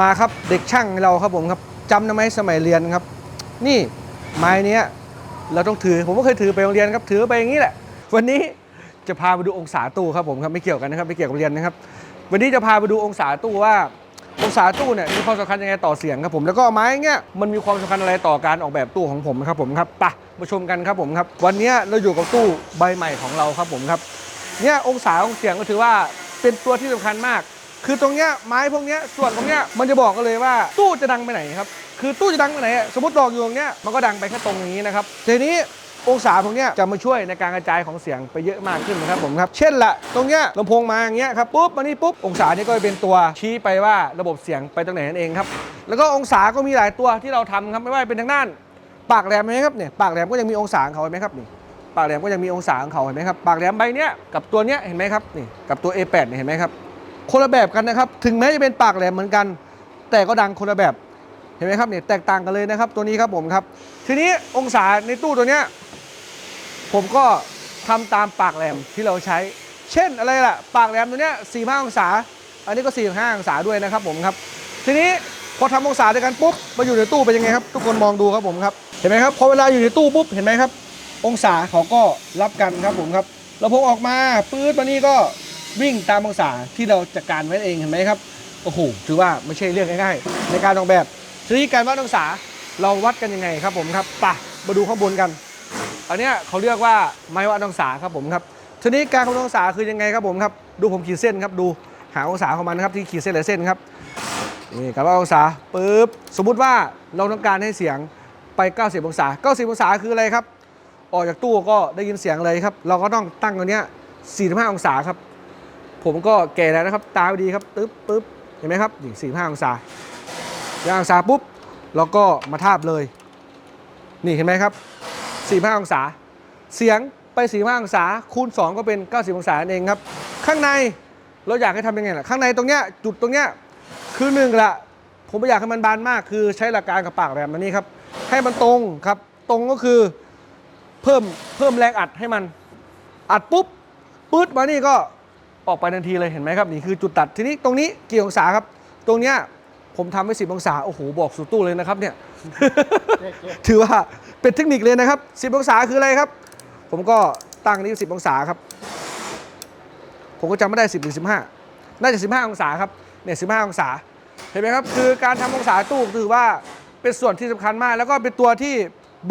มาครับเด็กช่างเราครับผมครับจำได้ไหมสมัยเรียนครับ นี่ไม้นี้เราต้องถือผมก็เคยถือไปโรงเรียนครับถือไปอย่างนี้แหละ วันนี้จะพาไปดูองศาตู้ครับผมครับไม่เกี่ยวกันนะครับไม่เกี่ยวกับเรียนนะครับ วันนี้จะพาไปดูองศาตู้ว่า องศาตู้เนี่ยมีความสำคัญยังไงต่อเสียงครับผมแล้วก็ไม้เงี้ยมันมีความสำคัญอะไรต่อการออกแบบตู้ของผมครับผมครับไปมาชมกันครับผมครับ วันนี้เราอยู่กับตู้ใบใหม่ของเราครับผมครับเนี่ยองศาของเสียงก็ถือว่าเป็นตัวที่สำคัญมาก คือตรงเนี้ยไม้พวกเนี้ยส่วนตรงเนี้ยมันจะบอกกันเลยว่าตู้จะดังไปไหนครับคือตู้จะดังไปไหนสมมติดอกอยู่ตรงเนี้ยมันก็ดังไปแค่ตรงนี้นะครับทีนี้องศาตรงเนี้ยจะมาช่วยในการกระจายของเสียงไปเยอะมากขึ้นนะครับผมครับ เช่นละตรงเนี้ยลำโพงมาอย่างเงี้ยครับปุ๊บมานี่ปุ๊บองศานี้ก็จะเป็นตัวชี้ไปว่าระบบเสียงไปตรงไหนนั่นเองครับ แล้วก็องศาก็มีหลายตัวที่เราทำครับไม่ว่าเป็นทางด้าน ปากแหลมไหมครับเนี่ยปากแหลมก็ยังมีองศาของเขาเห็นไหมครับนี่ปากแหลมก็ยังมีองศาของเขาเห็นไหมครับปากแหลมใบเนี้ยกับตัวเนี้ยเห็นไหมครับนี่กับตัว A8 เนี่ยเห็นไหมครับ คนละแบบกันนะครับ ถึงแม้จะเป็นปากแหลมเหมือนกัน แต่ก็ดังคนละแบบ เห็นไหมครับเนี่ยแตกต่างกันเลยนะครับ ตัวนี้ครับผมครับ ทีนี้องศาในตู้ตัวเนี้ยผมก็ทำตามปากแหลมที่เราใช้ เช่นอะไรล่ะ ปากแหลมตัวเนี้ย45องศา อันนี้ก็45องศาด้วยนะครับผมครับ ทีนี้พอทำองศาด้วยกันปุ๊บมาอยู่ในตู้เป็นยังไงครับ ทุกคนมองดูครับผมครับ เห็นไหมครับพอเวลาอยู่ในตู้ปุ๊บเห็นไหมครับ องศาเขาก็รับกันครับผมครับเราพกออกมาปื๊ดมานี่ก็ วิ่งตามองศาที่เราจัดการไว้เองเห็นไหมครับโอ้โหถือว่าไม่ใช่เรื่องง่ายๆ ในการออกแบบทีนี้การวัดองศาเราวัดกันยังไงครับผมครับปะมาดูข้างบนกัน อันนี้เขาเรียกว่าไม้วัดองศาครับผมครับทีนี้การคำนวณองศาคือยังไงครับผมครับดูผมขีดเส้นครับดูหาองศาของมันนะครับที่ขีดเส้นหรือเส้นครับนี่การวัดองศาปุ๊บสมมุติว่าเราต้องการให้เสียงไป 90 องศา 90 องศาคืออะไรครับ ออกจากตู้ก็ได้ยินเสียงเลยครับ เราก็ต้องตั้งตัวเนี้ย45 องศาครับ ผมก็แก่แล้วนะครับ ตาดีครับตึ๊บตึ๊บเห็นไหมครับนี่45องศา45องศาปุ๊บเราก็มาทาบเลย นี่เห็นไหมครับ45องศา เสียงไป45องศาคูณ 2 ก็เป็น 90 องศาเองครับ ข้างในเราอยากให้ทำยังไงล่ะข้างในตรงเนี้ยจุดตรงเนี้ยคือหนึ่งละผมไม่อยากให้มันบานมาก คือใช้หลักการกับปากแบบนี้ครับ ให้มันตรงครับ ตรงก็คือเพิ่มเพิ่มแรงอัดให้มันอัดปุ๊บปื๊ดมานี่ก็ ออกไปทันทีเลยเห็นไหมครับนี่คือจุดตัดทีนี้ตรงนี้กี่องศาครับ ตรงเนี้ยผมทำไว้สิบองศาโอ้โหบอกสุดตู้เลยนะครับเนี่ยถือว่าเป็นเทคนิคเลยนะครับสิบองศาคืออะไรครับ ผมก็ตั้งนี้สิบองศาครับ ผมก็จำไม่ได้สิบหรือสิบห้าน่าจะสิบห้าองศาครับเนี่ยสิบห้าองศาเห็นไหมครับคือการทำองศาตู้ถือว่าเป็นส่วนที่สำคัญมาก แล้วก็เป็นตัวที่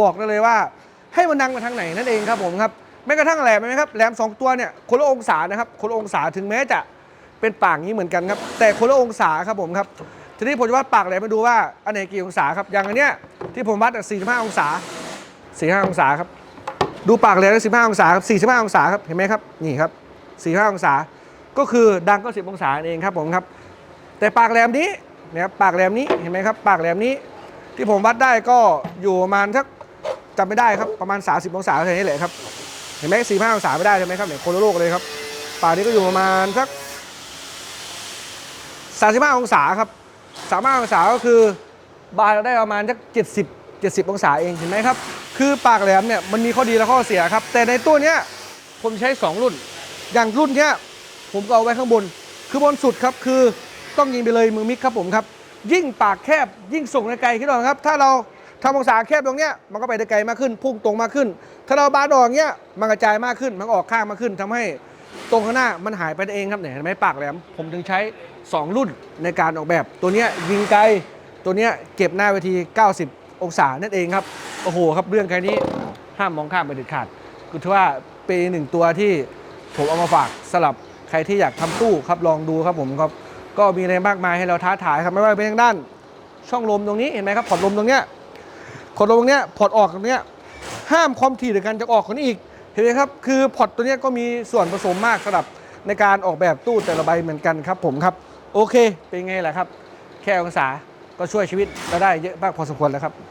บอกได้เลยว่า ให้มันดังมาทางไหนนั่นเองครับผมครับ แม้กระทั่งแหลมนไหมครับแหลมสองตัวเนี่ยคนละองศานะครับคนละองศาถึงแม้จะเป็นปากนี้เหมือนกันครับ แต่คนละองศาครับผมครับทีนี้ผมจะวัดปากแหลมมาดูว่าอันไหนกี่องศาครับอย่างอันเนี้ยที่ผมวัดสี่สิบห้าองศาสี่ห้าองศาครับดูปากแหลมสิบห้าองศาครับสี่ห้าองศาครับเห็นไหมครับนี่ครับสี่ห้าองศา ก็คือดังก็สิบองศาเองครับผมครับ แต่ปากแหลมนี้นะครับปากแหลมนี้เห็นไหมครับ ปากแหลมนี้ที่ผมวัดได้ก็อยู่ประมาณสักจำไม่ได้ครับประมาณ 30 องศาแค่นี้แหละครับ เห็นไหมสี่ห้าองศาไม่ได้ใช่ไหมครับเนี่ยคนละโลกเลยครับปากนี้ก็อยู่ประมาณสัก35องศาครับ35องศาก็คือบาร์เราได้ประมาณสัก70 70องศาเองเห็นไหมครับ คือปากแหลมเนี่ยมันมีข้อดีและข้อเสียครับ แต่ในตัวเนี้ยผมใช้ 2 รุ่น อย่างรุ่นเนี้ยผมก็เอาไว้ข้างบน คือบนสุดครับคือต้องยิงไปเลยมือมิกครับผมครับ ยิ่งปากแคบยิ่งส่งได้ไกลขึ้นหน่อยครับ ถ้าเรา ทำองศาแคบตรงเนี้ยมันก็ไปได้ไกลมากขึ้น พุ่งตรงมากขึ้น ถ้าเราบานออกเนี้ยมันกระจายมากขึ้น มันออกข้างมากขึ้นทำให้ตรงข้างหน้ามันหายไปเองครับเนี่ยเห็นไหมปากแหลมผมถึงใช้ 2 รุ่นในการออกแบบ ตัวเนี้ยยิงไกลตัวเนี้ยเก็บหน้าเวที 90 องศานั่นเองครับโอ้โหครับเรื่องแค่นี้ห้ามมองข้ามไปเด็ดขาดคือถือว่าเป็นหนึ่งตัวที่ผมเอามาฝากสลับใครที่อยากทำตู้ครับลองดูครับผมครับก็มีอะไรมากมายให้เราท้าทายครับไม่ว่าเป็นทางด้าน ช่องลมตรงนี้เห็นไหมครับพอร์ตลมตรงเนี้ย พอตลมตรงเนี้ยพอร์ตออกตรงเนี้ยห้ามความถี่ในการจะออกคนนี้อีกเห็นไหมครับคือพอร์ตตัวเนี้ยก็มีส่วนผสมมากสำหรับในการออกแบบตู้แต่ละใบเหมือนกันครับผมครับโอเค เป็นไงล่ะครับ แค่องศาก็ช่วยชีวิตเราได้เยอะมากพอสมควรแล้วครับ